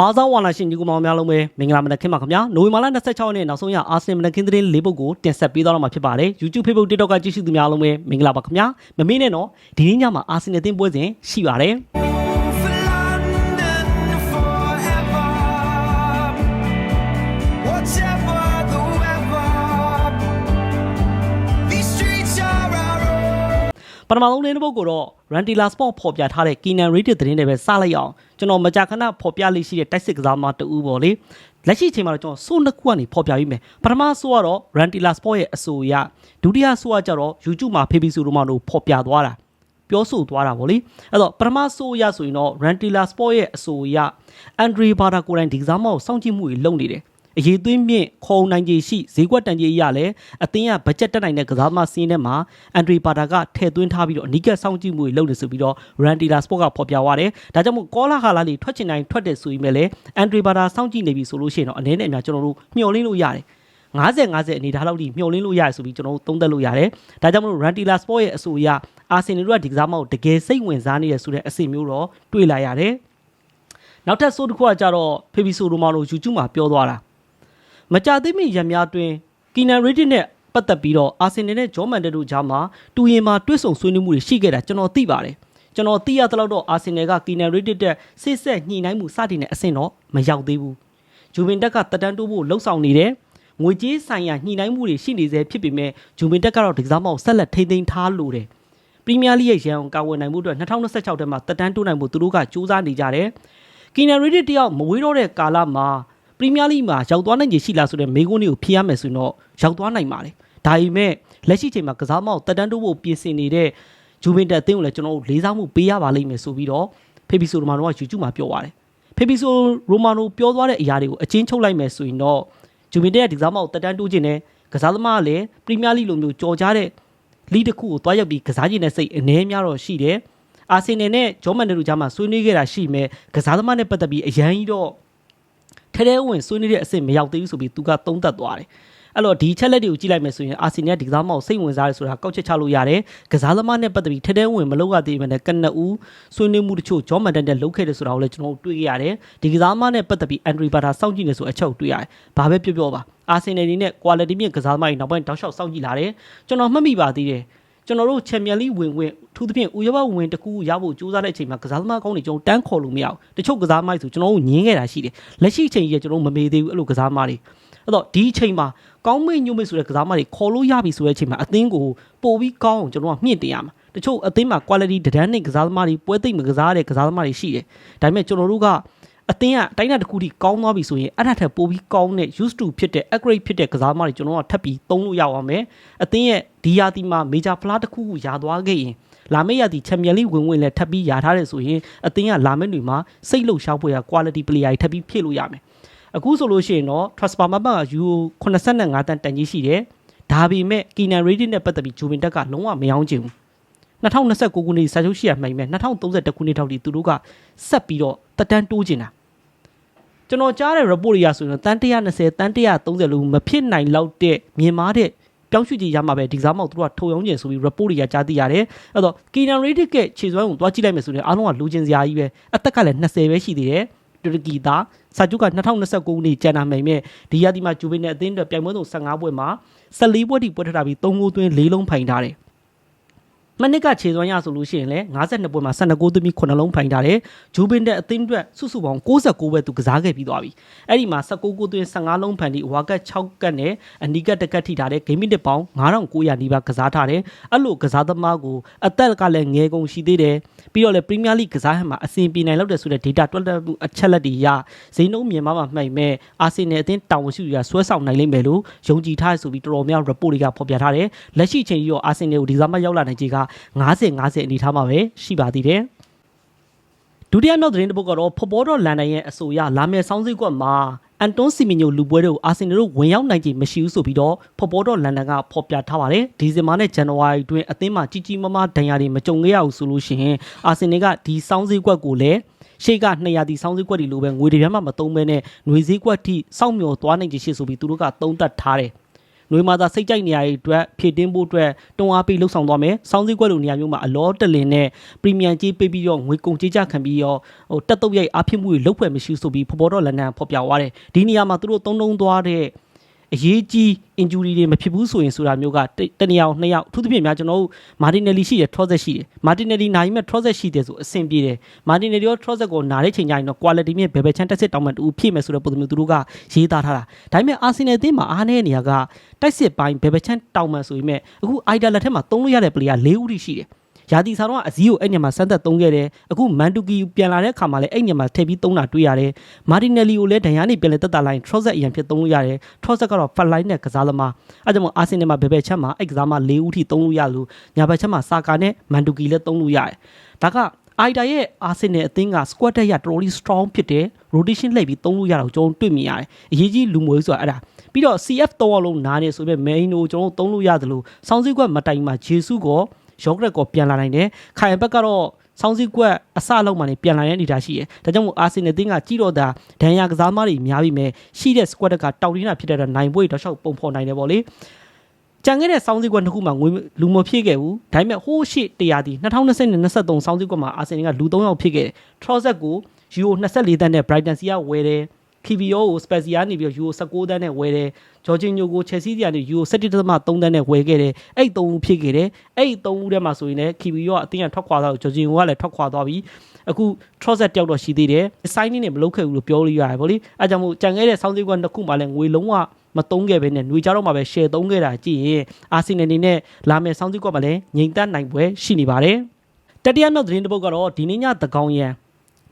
အားသောဝါလာရှင်ညီကောင်မောင်များလုံးပဲမင်္ဂလာမနက်ခင်းပါခင်ဗျာနိုဝင်ဘာလ26ရက်နေ့နောက်ဆုံးရအာဆင်မနက်ခင်းသတင်းလေးပုဒ်ကိုတင်ဆက်ပေးသွားတော့မှာဖြစ်ပါတယ် YouTube Facebook TikTok ကကြည့်ရှုသူများလုံးပဲမင်္ဂလာပါခင်ဗျာမမေ့နဲ့တော့ဒီနေ့ညမှာအာဆင်နယ်အသင်းပွဲစဉ်ရှိပါတယ် ပထမဆုံးလေးပုဒ်ကိုတော့ Rantila Sport ဖော်ပြထားတဲ့ Kinan Rated သတင်းတွေပဲစလိုက်အောင်ကျွန်တော်မကြာခဏဖော်ပြလေးရှိတဲ့တိုက်စစ်ကစားမတူပေါ့လေလက်ရှိအချိန်မှာတော့ကျွန်တော်စိုးနှစ်ခုကနေဖော်ပြပြီးမယ်ပထမဆိုကတော့ Rantila Sport ရဲ့အဆိုအရဒုတိယဆိုကကြတော့ YouTube မှာ Fabi Suru မှာတို့ဖော်ပြသွားတာပြောဆိုသွားတာဗောလေအဲ့တော့ပထမဆိုအရဆိုရင်တော့ Rantila Sport ရဲ့အဆိုအရ Andre Bada ကိုယ်တိုင်ဒီကစားမကိုစောင့်ကြည့်မှုတွေလုပ်နေတယ် အရေးသွင်းမြင့်ခုံနိုင်ကြီးရှိဈေးကွက်တန်ကြီးအရလည်းအသင်းကဘတ်ဂျက်တက်နိုင်တဲ့ကစားမစီးထဲမှာအန်ဒရီပါတာကထည့်သွင်းထားပြီးတော့အနီးကပ်စောင့်ကြည့်မှုတွေလုပ်နေဆိုပြီးတော့ Rantila Sport ကဖော်ပြသွားတယ်ဒါကြောင့်မို့ကောလာဟာလာလေးထွက်ချင်တိုင်းထွက်တယ်ဆိုရင်လည်းအန်ဒရီပါတာစောင့်ကြည့်နေပြီဆိုလို့ရှိရင်တော့အနေနဲ့အများကျွန်တော်တို့မျှော်လင့်လို့ရတယ်50 50အနေထားလောက်ထိမျှော်လင့်လို့ရတယ်ဆိုပြီးကျွန်တော်တို့သုံးသပ်လို့ရတယ်။ဒါကြောင့်မလို့ Rantila Sport ရဲ့အဆိုအရအာဆင်နယ်တို့ကဒီကစားမကိုတကယ်စိတ်ဝင်စားနေရဆိုတဲ့အစီမျိုးတော့တွေ့လာရတယ်။နောက်ထပ်ဆိုတစ်ခုကကြတော့ဖေဘီဆိုရိုမာလို YouTube မှာပြောသွားတာ မကြသေးမီရံများတွင်ကီနန်ရီဒစ်နဲ့ပတ်သက်ပြီးတော့အာဆင်နယ်နဲ့ဂျော်မန်တက်တို့ကြားမှာတူရင်မှာတွဲဆုံဆွေးနွေးမှုတွေရှိခဲ့တာကျွန်တော်သိပါတယ်။ကျွန်တော်သိရသလောက်တော့အာဆင်နယ်ကကီနန်ရီဒစ်တဲ့ဆစ်ဆက်ညှိနှိုင်းမှုစတင်တဲ့အဆင့်တော့မရောက်သေးဘူး။ဂျူဗင်တက်ကတက်တန်းတိုးဖို့လှုံ့ဆော်နေတယ်။ငွေကြေးဆိုင်ရာညှိနှိုင်းမှုတွေရှိနေသေးဖြစ်ပေမဲ့ဂျူဗင်တက်ကတော့ဒီကစားမကိုဆက်လက်ထိန်းသိမ်းထားလို့တယ်။ပရီးမီးယားလိရဲ့ရန်အောင်ကာဝယ်နိုင်မှုအတွက်2026ထဲမှာတက်တန်းတိုးနိုင်မှုသူတို့ကစူးစမ်းနေကြတယ်။ကီနန်ရီဒစ်တယောက်မဝေးတော့တဲ့ကာလမှာပ ရီးမီးယားလိမှာရောက်သွားနိုင်ခြေရှိလားဆိုတဲ့မေးခွန်းတွေကိုဖြေရမယ်ဆိုရင်တော့ရောက်သွားနိုင်ပါတယ်။ဒါပေမဲ့လက်ရှိချိန်မှာကစားမကိုတက်တန်းတိုးဖို့ပြင်ဆင်နေတဲ့ဂျူဗင်တက်အသင်းကိုလည်းကျွန်တော်တို့လေးစားမှုပေးရပါလိမ့်မယ်ဆိုပြီးတော့ဖေဘီဆိုရိုမာနိုက YouTube မှာပြောပါတယ်။ဖေဘီဆိုရိုမာနိုပြောသွားတဲ့အရာတွေကိုအချင်းချုပ်လိုက်မယ်ဆိုရင်တော့ဂျူဗင်တက်ရဲ့ဒီကစားမကိုတက်တန်းတိုးခြင်းနဲ့ကစားသမားကလည်းပရီးမီးယားလိလိုမျိုးကြော်ကြားတဲ့လီတစ်ခုကိုတွားရောက်ပြီးကစားခြင်းနဲ့စိတ်အနည်းများတော့ရှိတယ်။အာဆင်နယ်နဲ့ဂျော်မန်နယ်တို့ကြားမှာဆွေးနွေးခဲ့တာရှိမယ်ကစားသမားနဲ့ပတ်သက်ပြီးအရန်ကြီးတော့ ထဲထဲဝင်ဆွေးနွေးတဲ့အဆင့်မရောက်သေးဘူးဆိုပြီးသူကသုံးသပ်သွားတယ်အဲ့တော့ဒီချက်လက်တွေကိုကြည့်လိုက်မယ်ဆိုရင်အာဆင်နယ်ကဒီကစားမကိုစိတ်ဝင်စားတယ်ဆိုတာကောက်ချက်ချလို့ရတယ်ကစားသမားနဲ့ပတ်သက်ပြီးထဲထဲဝင်မလုပ်ရသေးပဲနဲ့ကနဦးဆွေးနွေးမှုတချို့ဂျော်မန်တန်နဲ့လုပ်ခဲ့တယ်ဆိုတာကိုလည်းကျွန်တော်တို့တွေ့ခဲ့ရတယ်ဒီကစားသမားနဲ့ပတ်သက်ပြီးအန်ဒရီဘာတာစောင့်ကြည့်နေဆိုအချက်ကိုတွေ့ရတယ်ဘာပဲပြောပြောပါအာဆင်နယ်ဒီနဲ့ quality မြင့်ကစားသမားတွေနောက်ပိုင်းတောက်လျှောက်စောင့်ကြည့်လာတယ်ကျွန်တော်မှတ်မိပါသေးတယ် ကျွန်တော်တို့ချန်ပီယံလိဝင်ဝင်ထူးသဖြင့်ဥရောပဝင်တစ်ခုရဖို့ကြိုးစားတဲ့အချိန်မှာကစားသမားကောင်းတွေကျွန်တော်တန်းခေါ်လို့မရဘူးတချို့ကစားသမားတွေဆိုကျွန်တော်တို့ညင်းခဲ့တာရှိတယ်လက်ရှိအချိန်ကြီးကကျွန်တော်တို့မမေ့သေးဘူးအဲ့လိုကစားသမားတွေအဲ့တော့ဒီအချိန်မှာကောင်းမိတ်ညွတ်မိတ်ဆိုတဲ့ကစားသမားတွေခေါ်လို့ရပြီဆိုတဲ့အချိန်မှာအသင်းကိုပို့ပြီးကောင်းအောင်ကျွန်တော်ကမြင့်တင်ရမှာတချို့အသင်းမှာ quality တဒန်းနဲ့ကစားသမားတွေပွဲသိမ့်မကစားတဲ့ကစားသမားတွေရှိတယ်ဒါပေမဲ့ကျွန်တော်တို့က အသင်းကအတိုင်းအတာတစ်ခုထိကောင်းသွားပြီဆိုရင်အဲ့ဒါထက်ပိုပြီးကောင်းတဲ့ used to ဖြစ်တဲ့ upgrade ဖြစ်တဲ့ကစားသမားတွေကျွန်တော်ကထပ်ပြီးသုံးလို့ရအောင်မယ်အသင်းရဲ့ဒီယာတီမှာ major flaw တစ်ခုခုယာသွားခဲ့ရင်လာမယ့်ရာသီချန်ပီယံလိဝင်ဝင်လည်းထပ်ပြီးယာထားတယ်ဆိုရင်အသင်းကလာမယ့်တွေမှာစိတ်လှုပ်ရှားပွဲက quality player တွေထပ်ပြီးဖြည့်လို့ရမယ်အခုဆိုလို့ရှိရင်တော့ transfer မပတ်က U 85တန်တန်ကြီးရှိတယ်ဒါပေမဲ့ Kinan Rating နဲ့ပတ်သက်ပြီးဂျူဗင်တက်ကလုံးဝမယောင်းချင်ဘူး 2029ခုနှစ်စာချုပ်ရှိရမှိုင်မဲ့2031ခုနှစ်ထောက်ဒီသူတို့ကဆက်ပြီးတော့တက်တန်းတိုးကျင်တာကျွန်တော်ကြားတဲ့ report တွေရဆိုရင်တန်120တန်130လို့မဖြစ်နိုင်လောက်တဲ့မြင်မာတဲ့ပြောင်းရွှေ့ကြီးရမှာပဲဒီကစားမောက်သူတို့ကထုတ်ရောင်းကျင်ဆိုပြီး report တွေကကြားသိရတယ်အဲ့တော့ Kinan Radik ကခြေစွမ်းကိုတွားကြည့်လိုက်မယ်ဆိုရင်အားလုံးကလူချင်းစရာကြီးပဲအသက်ကလည်း20ပဲရှိသေးတယ်တူရကီသားစာချုပ်က2029ခုနှစ်ကျန်တာမှိန်မဲ့ဒီရာသီမှာဂျူဗင်နဲ့အသင်းအတွက်ပြိုင်ပွဲဆုံး15ပွဲမှာ14ပွဲထိပွဲထပ်တာပြီး3ဂိုးသွင်း4လုံးဖိုင်ထားတယ် မနစ်ကခြေစွမ်းရဆိုလို့ရှိရင်လည်း52ပွဲမှာ12ဂိုးသွင်းပြီး9လုံးဖိုင်ထားတယ်ဂျူဘင်တဲ့အသင်းအတွက်စုစုပေါင်း69ပဲသူကစားခဲ့ပြီးသွားပြီအဲ့ဒီမှာ19ဂိုးသွင်း15လုံးဖန်ပြီးဝါကတ်6ကတ်နဲ့အနီးကတ်တစ်ကတ်ထိထားတယ်ဂိမ်းမစ်တစ်ပေါင်း9900နီးပါးကစားထားတယ်အဲ့လိုကစားသမားကိုအသက်ကလည်းငယ်ကုန်ရှိသေးတယ်ပြီးတော့လည်းပရီးမီးယားလိကစားဟန်မှာအဆင်ပြေနိုင်လောက်တယ်ဆိုတဲ့ data တွက်လက်မှုအချက်လက်တွေရဇိန်းနှုံးမြန်မာမှာမှိုက်မဲ့အာဆင်နယ်အသင်းတာဝန်ရှိသူကဆွဲဆောင်နိုင်လိမ့်မယ်လို့ယုံကြည်ထားရဆိုပြီးတော်တော်များ report တွေကဖော်ပြထားတယ်လက်ရှိအချိန်ကြီးရောအာဆင်နယ်ကိုဒီကစားမရောက်လာနိုင်ခြေက90 50အနေထားမှာပဲရှိပါသေးတယ်ဒုတိယမြောက်သတင်းတစ်ပုဒ်ကတော့ဖော်ပေါ်တော့လန်ဒန်ရဲ့အဆိုအရလာမယ့်ဆောင်းစည်းကွက်မှာအန်တွန်စီမီညိုလူပွဲတို့အာဆင်နယ်တို့ဝင်ရောက်နိုင်ခြင်းမရှိဘူးဆိုပြီးတော့ဖော်ပေါ်တော့လန်ဒန်ကဖော်ပြထားပါတယ်ဒီဇင်ဘာနဲ့ဇန်နဝါရီတွင်အသင်းမှာကြီးကြီးမားမားဒဏ်ရာတွေမကြုံခဲ့ရဘူးဆိုလို့ရှိရင်အာဆင်နယ်ကဒီဆောင်းစည်းကွက်ကိုလည်းရှေ့က200တီဆောင်းစည်းကွက်တွေလိုပဲငွေတွေပြားမှမသုံးဘဲနဲ့ຫນွေစည်းကွက်ထိစောင့်မျှော်သွားနိုင်ခြင်းရှိဆိုပြီးသူတို့ကသုံးသပ်ထားတယ် ຫນနွေမာသာစိတ်ကြိုက်နေရတဲ့အတွက်ဖြည့်တင်းဖို့အတွက်တွန်းအားပေးလှုပ်ဆောင်သွားမယ်စောင်းစည်းကွက်လိုနေရာမျိုးမှာအလောတလင်နဲ့ပရီမီယံကြီးပေးပြီးတော့ငွေကုန်ကြေးကြခံပြီးတော့ဟိုတက်တုတ်ရိုက်အားဖြစ်မှုတွေလုပ်ဖွယ်မရှိဆိုပြီးဖော်ပေါ်တော့လန်ဒန်ဖော်ပြသွားတယ်ဒီနေရာမှာသူတို့တုံးတုံးသွားတဲ့ အရေးကြီး injury တွေမဖြစ်ဘူးဆိုရင်ဆိုတာမျိုးကတတနေရာနှစ်ယောက်အထူးသဖြင့်များကျွန်တော်တို့မာတင်နယ်လီရှိတယ် trouser ရှိတယ်မာတင်နယ်လီနိုင်မဲ့ trouser ရှိတယ်ဆိုအဆင်ပြေတယ်မာတင်နယ်လီရော trouser ကိုနားတဲ့ချိန်ကျရင်တော့ quality မြင့်ဘယ်ဘယ်ချမ်းတက်စစ်တောင်းမှတူဖြည့်မယ်ဆိုတဲ့ပုံစံမျိုးသူတို့ကရေးသားထားတာဒါပေမဲ့ Arsenal အသင်းမှာအားနည်းနေရကတိုက်စစ်ပိုင်းဘယ်ဘယ်ချမ်းတောင်းမှဆိုပေမဲ့အခု Ida လက်ထက်မှာသုံးလို့ရတဲ့ player ၄ဦးထိရှိတယ် ရာသီဆောင်တော့အစည်းကိုအဲ့ညမှာစမ်းသက်သုံးခဲ့တယ်အခုမန်တူကီပြန်လာတဲ့အခါမှာလည်းအဲ့ညမှာထည့်ပြီးသုံးတာတွေ့ရတယ်မာတင်နယ်လီကိုလည်းဒဏ်ရာနေပြန်လဲတက်တာလိုက် trouser အရင်ဖြစ်သုံးလို့ရတယ် trouser ကတော့ flat line နဲ့ကစားသမားအဲ့ကြောင့်မို့အာဆင်နယ်မှာဘယ်ဘက်ချက်မှာအဲ့ကစားမ၄ဦးထိသုံးလို့ရလို့ညာဘက်ချက်မှာစာကာနဲ့မန်တူကီလည်းသုံးလို့ရတယ်ဒါကအိုက်တာရဲ့အာဆင်နယ်အသင်းက squad တက်ရတော်တော်လေး strong ဖြစ်တယ် rotation လှည့်ပြီးသုံးလို့ရတော့ကျွန်တော်တို့တွေ့မြင်ရတယ်အရေးကြီးလူမွေးဆိုတာအဲ့ဒါပြီးတော့ CF တော့လုံးနားနေဆိုပေမဲ့ main ကိုကျွန်တော်တို့သုံးလို့ရတယ်လို့စောင်းစည်းကွက်မတိုင်မှာဂျေဆုကော ယောဂရက်ကောပြန်လာနိုင်တယ်ခိုင်ဘက်ကတော့စောင်းစည်းကွက်အစလောက်မှနေပြန်လာတဲ့အနေအထားရှိတယ်ဒါကြောင့်မို့အာဆင်နယ်အသင်းကကြီးတော့တာဒဏ်ရာကစားသမားတွေများပြီးမဲ့ရှိတဲ့ squad ကတောက်ရင်းတာဖြစ်တဲ့တော့နိုင်ပွဲတော့ရှောက်ပုံဖော်နိုင်တယ်ပေါ့လေကြံခဲ့တဲ့စောင်းစည်းကွက်နှစ်ခုမှာငွေလူမဖြစ်ခဲ့ဘူးဒါပေမဲ့ဟိုးရှိတရားဒီ2020နဲ့23စောင်းစည်းကွက်မှာအာဆင်နယ်ကလူ3ယောက်ဖြစ်ခဲ့တယ် Trossard ကို Euro 24တန်းနဲ့ Brighton စီကဝယ်တယ် KVO ကို Spezia နေပြီးတော့ Euro 16တန်းနဲ့ဝယ်တယ်ဂျော်ဂျင်ညိုကို Chelsea စီကနေ Euro 17.3တန်းနဲ့ဝယ်ခဲ့တယ်အဲ့3ဦးဖြစ်ခဲ့တယ်အဲ့3ဦးထဲမှာဆိုရင်လည်း KVO ကအတင်းကထွက်ခွာသွားတော့ဂျော်ဂျင်ညိုကလည်းထွက်ခွာသွားပြီအခု Trossard တယောက်တော့ရှိသေးတယ် signing နဲ့မလုပ်ခဲ့ဘူးလို့ပြောလို့ရတယ်ဗောလေအဲကြောင့်မို့ကြံခဲ့တဲ့စောင်းစည်းကွက်နှစ်ခုမှာလည်းငွေလုံးဝမတုံးခဲ့ပဲနဲ့ຫນွေကြတော့မှပဲ share သုံးခဲ့တာကြည့်ရင်အာဆင်နယ်အနေနဲ့လာမယ့်စောင်းစည်းကွက်မှာလည်းငြိမ်သက်နိုင်ပွဲရှိနေပါတယ်တတိယမြောက်သတင်းတစ်ပုဒ်ကတော့ဒီနေ့ညသကောင်ရန်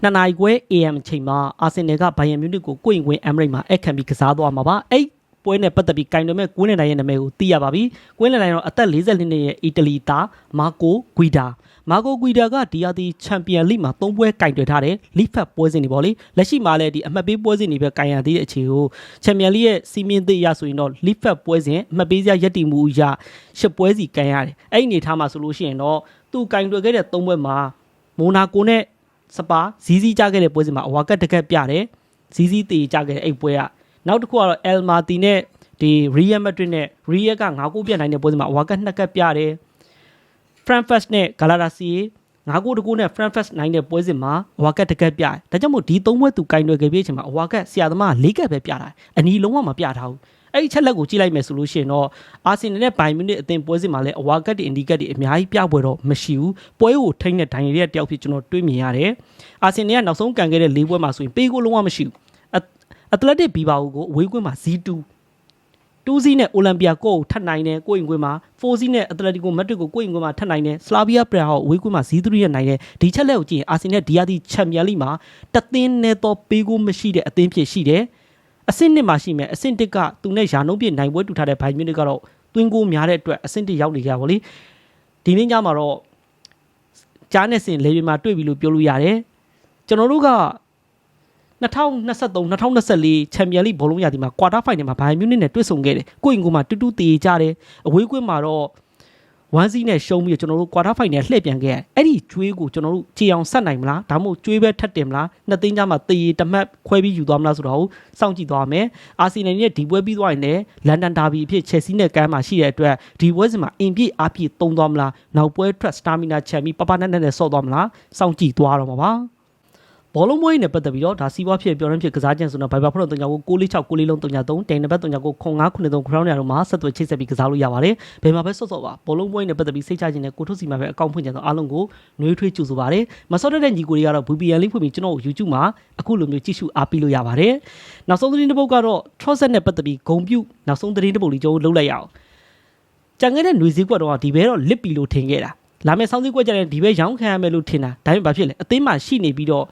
နှစ်နာရီခွဲ AM အချိန်မှာအာဆင်နယ်ကဘိုင်ယန်မြူနစ်ကိုကိုယ်ရင်ဝင်အမ်ရိတ်မှာအခမ်းပြီးကစားသွားမှာပါအဲ့ပွဲနဲ့ပတ်သက်ပြီးကင်တွယ်မဲ့ကွင်းလန်တိုင်းရဲ့နာမည်ကိုသိရပါပြီကွင်းလန်တိုင်းတော့အသက်42နှစ်ရဲ့အီတလီသားမာကိုဂွီဒါမာကိုဂွီဒါကဒီယာတီချန်ပီယံလိမှာ၃ပွဲကင်တွယ်ထားတယ်လိဖတ်ပွဲစဉ်တွေပေါ့လေလက်ရှိမှာလည်းဒီအမှတ်ပေးပွဲစဉ်တွေပဲကင်ရသေးတဲ့အခြေကိုချန်ပီယံလိရဲ့စီမင်းသစ်ရဆိုရင်တော့လိဖတ်ပွဲစဉ်အမှတ်ပေးစရာရက်တီမှုအရရှစ်ပွဲစီကင်ရတယ်အဲ့ဒီအနေထားမှာဆိုလို့ရှိရင်တော့သူကင်တွယ်ခဲ့တဲ့၃ပွဲမှာမိုနာကိုနဲ့ စပါဇီးဇီးကြခဲ့တဲ့ပွဲစဉ်မှာအဝါကတ်တကက်ပြတယ်ဇီးဇီးတေကြခဲ့တဲ့အဲ့ပွဲကနောက်တစ်ခုကတော့အယ်မာတီနဲ့ဒီရီယယ်မက်ဒရစ်နဲ့ရီယက်က9ဂိုးပြတ်နိုင်တဲ့ပွဲစဉ်မှာအဝါကတ်2ကတ်ပြတယ် Frankfurt နဲ့ Galatasaray ငါးကိုတကူနဲ့ Frankfurt နိုင်တဲ့ပွဲစဉ်မှာအဝါကတ်တကက်ပြတယ်။ဒါကြောင့်မို့ဒီသုံးပွဲသူကင်တွယ်ခဲ့ပြီးအချိန်မှာအဝါကတ်ဆရာသမား၄ကတ်ပဲပြတာ။အနီလုံးဝမပြထားဘူး။ အဲ့ဒီချက်လက်ကိုကြည့်လိုက်မယ်ဆိုလို့ရှိရင်တော့အာဆင်နယ်နဲ့ဘိုင်မြူနစ်အသင်းပွဲစဉ်မှာလည်းအဝါကတ်တွေအင်ဒီကတ်တွေအများကြီးပြပွဲတော့မရှိဘူး။ပွဲကိုထိန်းတဲ့ဒိုင်ရီရဲ့တယောက်ဖြစ်ကျွန်တော်တွေးမြင်ရတယ်။အာဆင်နယ်ကနောက်ဆုံးကန်ခဲ့တဲ့၄ပွဲမှာဆိုရင်ပေးကိုလုံးဝမရှိဘူး။အက်တလက်တစ်ဘီဘာကိုကိုအဝေးကွင်းမှာ Z2 တူးစီးနဲ့အိုလံပီယာကိုကိုထပ်နိုင်တယ်ကိုရင်ကွင်းမှာဖိုစီးနဲ့အက်တလက်တီကိုမက်ဒရစ်ကိုကိုရင်ကွင်းမှာထပ်နိုင်တယ်စလာဗီယာပရာဟောအဝေးကွင်းမှာဇီးသရီနဲ့နိုင်တယ်ဒီချက်လက်ကိုကြည့်ရင်အာဆင်နယ်ဒီယာတီချန်ပီယံလိမှာတသင်းနဲ့တော့ပေးကိုမရှိတဲ့အသင်းဖြစ်ရှိတယ် အဆင့်နှစ်မှာရှိမယ်အဆင့်တစ်ကသူနဲ့ယာနှုံးပြည့်နိုင်ပွဲတူထားတဲ့ဘိုင်မြူနစ်ကတော့တွင်းကိုများတဲ့အတွက်အဆင့်တစ်ရောက်နေကြပါလိဒီနေ့ညမှာတော့ကြားနဲ့စင်လေပြမှာတွေ့ပြီလို့ပြောလို့ရတယ်ကျွန်တော်တို့က2023 2024ချန်ပီယံလိဘောလုံးရာသီမှာကွာတာဖိုင်နယ်မှာဘိုင်မြူနစ်နဲ့တွေ့ဆုံခဲ့တယ်ကိုရင်ကိုမှာတူတူတေကြတယ်အဝေးကွင်းမှာတော့ ဝမ်စီနဲ့ရှုံးပြီးတော့ကျွန်တော်တို့ကွာတာဖိုင်နယ်လှည့်ပြန်ခဲ့ရတယ်အဲ့ဒီကျွေးကိုကျွန်တော်တို့ကြည်အောင်ဆက်နိုင်မလားဒါမှမဟုတ်ကျွေးပဲထပ်တင်မလားနှစ်သိန်းကြားမှာတေးတမတ်ခွဲပြီးယူသွားမလားဆိုတော့စောင့်ကြည့်သွားမယ်အာဆီနယ်နဲ့ဒီပွဲပြီးသွားရင်လည်းလန်ဒန်ဒါဘီအဖြစ်ချယ်ဆီနဲ့ကမ်းမှာရှိတဲ့အတွက်ဒီပွဲစဉ်မှာအင်ပြည့်အပြည့်သုံးသွားမလားနောက်ပွဲထွက်စတာမီနာချန်ပြီးပပနက်နဲ့ဆော့သွားမလားစောင့်ကြည့်သွားတော့မှာပါ ဘောလုံးပွဲနဲ့ပတ်သက်ပြီးတော့ဒါစီးပွားဖြစ်ပြောရင်းဖြစ်ကစားကြံဆိုတော့ဘိုင်ဘာဖုန်းတုံညာကို646 6လေးလုံးတုံညာ3တိန်နံပါတ်တုံညာကို0993 crown ရတော့မှာဆက်သွယ်ချိတ်ဆက်ပြီးကစားလို့ရပါတယ်ဘယ်မှာပဲဆော့ဆော့ပါဘောလုံးပွဲနဲ့ပတ်သက်ပြီးစိတ်ချခြင်းနဲ့ကိုထုတ်စီမှာပဲအကောင့်ဖွင့်ကြတော့အားလုံးကိုနှွေးထွေးကြိုဆိုပါတယ်မဆော့တဲ့ညီကိုတွေကတော့ VPN link ဖွင့်ပြီးကျွန်တော်ကို YouTube မှာအခုလိုမျိုးကြည့်ရှုအားပေးလို့ရပါတယ်နောက်ဆုံးသတင်းတစ်ပုဒ်ကတော့ Trosset နဲ့ပတ်သက်ပြီးဂုံပြုနောက်ဆုံးသတင်းတစ်ပုဒ်လေးကျွန်တော်လုပ်လိုက်ရအောင်ကြံခဲ့တဲ့ຫນွေစည်းကွက်တော့ဒီဘဲတော့လစ်ပီလို့ထင်ခဲ့တာလာမယ့်ဆောင်းစည်းကွက်ကြတဲ့ဒီဘဲရောင်းခံရမယ်လို့ထင်တာဒါပေမဲ့ဘာဖြစ်လဲအသင်းမှာရှိနေပြီးတော့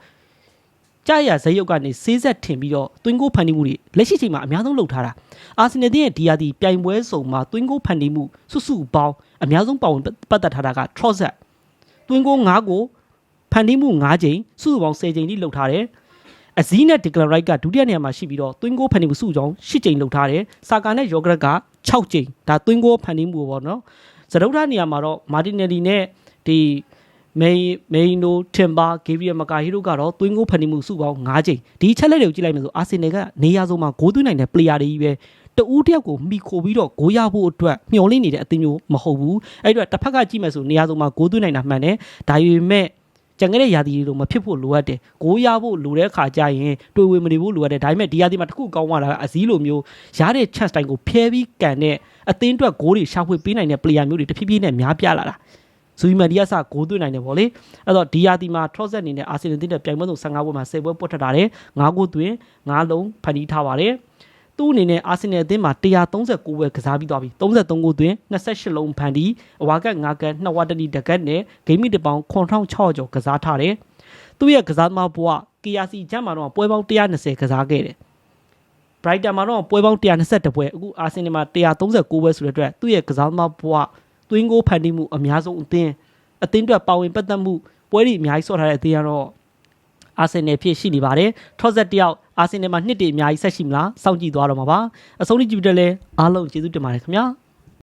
ကြာရဇယုတ်ကနေဆေးဆက်ထင်ပြီးတော့တွင်းကိုဖန်တီးမှုတွေလက်ရှိချိန်မှာအများဆုံးလုပ်ထားတာအာဆင်နယ်ရဲ့ဒီယာဒီပြိုင်ပွဲစုံမှာတွင်းကိုဖန်တီးမှုစုစုပေါင်းအများဆုံးပါဝင်ပတ်သက်ထားတာက Trossard တွင်းကို9ကိုဖန်တီးမှု9ချိန်စုစုပေါင်း10ချိန်ထိလုပ်ထားတယ်အဇီးနဲ့ Declan Rice ကဒုတိယနေရာမှာရှိပြီးတော့တွင်းကိုဖန်တီးမှုစုစုပေါင်း10ချိန်လုပ်ထားတယ်စာကာနဲ့ Yogurt က6ချိန်ဒါတွင်းကိုဖန်တီးမှုပေါ့နော်စရုပ်ထားနေရာမှာတော့ Martinelli နဲ့ဒီ မေမေနိုထင်ပါဂေဗီယမကာဟီရိုကတော့သွင်းကိုဖန်တီးမှုစုပေါင်း9ချိန်ဒီချက်လက်တွေကိုကြည့်လိုက်မယ်ဆိုအာဆင်နယ်ကနေရာဆုံးမှာဂိုးသွင်းနိုင်တဲ့ player တွေကြီးပဲတူးတယောက်ကိုမိခိုပြီးတော့ဂိုးရဖို့အတွက်မျှော်လင့်နေတဲ့အသင်းမျိုးမဟုတ်ဘူးအဲ့တော့တစ်ဖက်ကကြည့်မယ်ဆိုနေရာစုံမှာဂိုးသွင်းနိုင်တာမှန်တယ်ဒါပေမဲ့ကျန်ခဲ့တဲ့ရာသီတွေလိုမဖြစ်ဖို့လိုအပ်တယ်ဂိုးရဖို့လိုတဲ့အခါကျရင်တွေ့ဝေမနေဖို့လိုအပ်တယ်ဒါပေမဲ့ဒီရာသီမှာတစ်ခုကောင်းသွားတာကအစည်းလိုမျိုးရတဲ့ chance တိုင်းကိုဖျဲပြီးကန်တဲ့အသင်းအတွက်ဂိုးတွေရှာဖွေပေးနိုင်တဲ့ player မျိုးတွေတဖြည်းဖြည်းနဲ့များပြလာတာ ဇူမန်ဒီယာစဂိုးသွင်းနိုင်တယ်ဗောလေအဲ့တော့ဒီယာတီမှာ Trossard အနေနဲ့အာဆင်နယ်တင်းတဲ့ပြိုင်ပွဲဆုံး15ပွဲမှာ10ပွဲပွတ်ထထားတယ်9ဂိုးသွင်း9လုံးဖန်တီးထားပါတယ်သူ့အနေနဲ့အာဆင်နယ်အသင်းမှာ139ပွဲကစားပြီးသွားပြီ33ဂိုးသွင်း28လုံးဖန်တီးအဝါကတ်9ကတ်2ဝါတနီတကတ်နဲ့ဂိမ်းမီတစ်ပေါင်း9600ကျော်ကစားထားတယ်သူ့ရဲ့ကစားသမားဘဝ KRC ကျမ်းမှာတော့ပွဲပေါင်း120ကစားခဲ့တယ် Brighton မှာတော့ပွဲပေါင်း121ပွဲအခုအာဆင်နယ်မှာ139ပွဲဆိုတဲ့အတွက်သူ့ရဲ့ကစားသမားဘဝ သွင်းဂိုးဖန်တီးမှုအများဆုံးအသင်းအသင်းအတွက်ပါဝင်ပတ်သက်မှုပွဲတွေအများကြီးဆော့ထားတဲ့အသင်းကတော့အာဆင်နယ်ဖြစ်ရှိနေပါတယ်။ Trossard တယောက်အာဆင်နယ်မှာနှစ်တည်အများကြီးဆက်ရှိမလားစောင့်ကြည့်သွားတော့မှာပါ။အဆုံးထိကြည့်ပြီးတော့လဲအားလုံးကျေးဇူးတင်ပါတယ်ခင်ဗျာ။